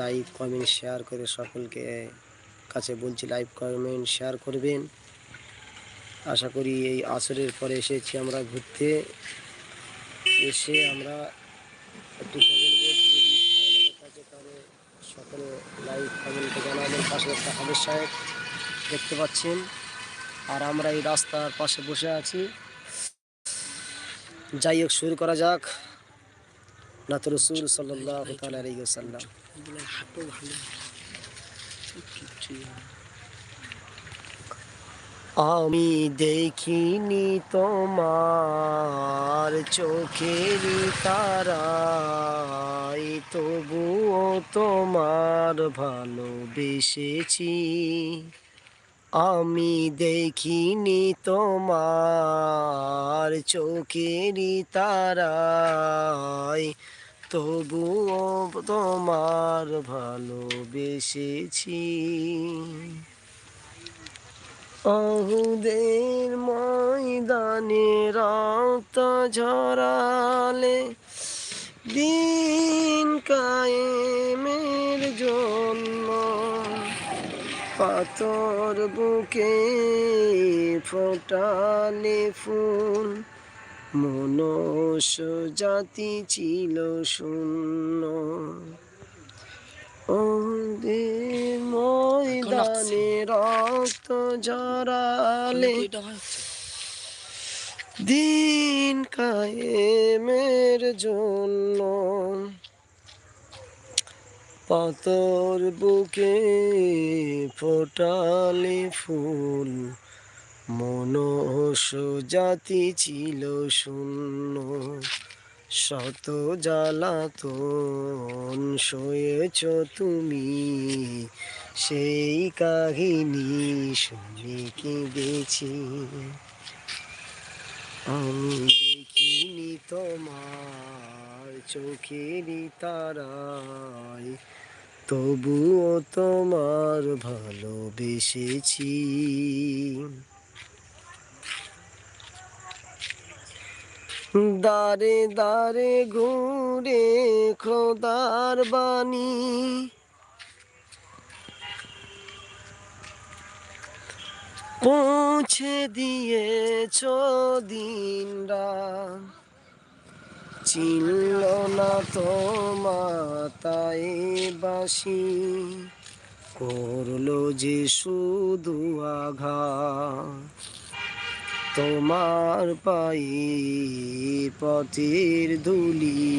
Like comment share করে সকলকে কাছে বলছি লাইক কমেন্ট শেয়ার করবেন। আশা করি এই আসরের পরে এসেছি আমরা ঘুরতে। এসে আমরা একটু সকলে লাইক কমেন্টে জানাবেন। পাশে একটা হাবের সাহেব দেখতে পাচ্ছেন। আর আমরা এই রাস্তার পাশে বসে আছি। যাই হোক, শুরু করা যাক। নাত রসুল সাল্লাহ আমি দেখিনি তোমার চোখের তারাই তবুও তোমার ভালোবেসেছি। আমি দেখিনি তোমার চোখের তারাই তবুও তোমার ভালোবেসেছি। অহুদের ময়দানে রক্ত ঝরালে দিন কায়েমের জন্য পাথর বুকে ফোটালে ফুল মনুষ্য জাতি ছিল শূন্য। ময়দানে রক্ত ঝরালে দিন কায়েমের জন্য পাতর বুকে ফোটালে ফুল মনুষ্য জাতি ছিল শূন্য, শত জ্বালাতন সয়েছ তুমি। সেই কাহিনী শুনে কেঁদেছি। আমি দেখিনি তোমার চোখেরই তারায়, তবুও তোমার ভালোবেসেছি। দারে দারে ঘুরে খোদার বাণী। পৌঁছে দিয়েছ দিন রাত। চিনল না তো মাতায় বাসি। করল যে শুধু আঘাত। তোমার পায়ে পথের ধুলি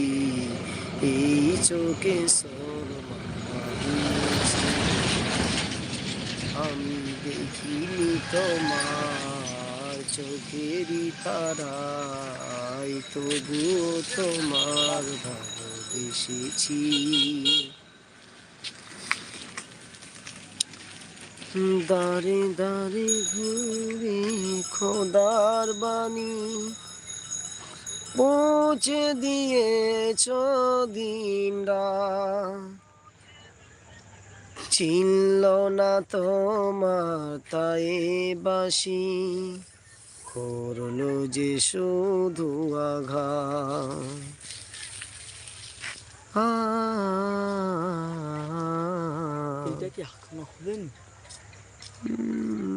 এই চোখে আমি দেখিনি তোমার চোখেরই তারাই তবুও তোমার ভালোবেসেছি। দারে দারে ঘুরে খোদার বাণী। পৌঁছে দিয়েছ দিন রাত চিনল না তোমার তাই বাসি। করল যে শুধু আঘা আ কি এখনও Mm.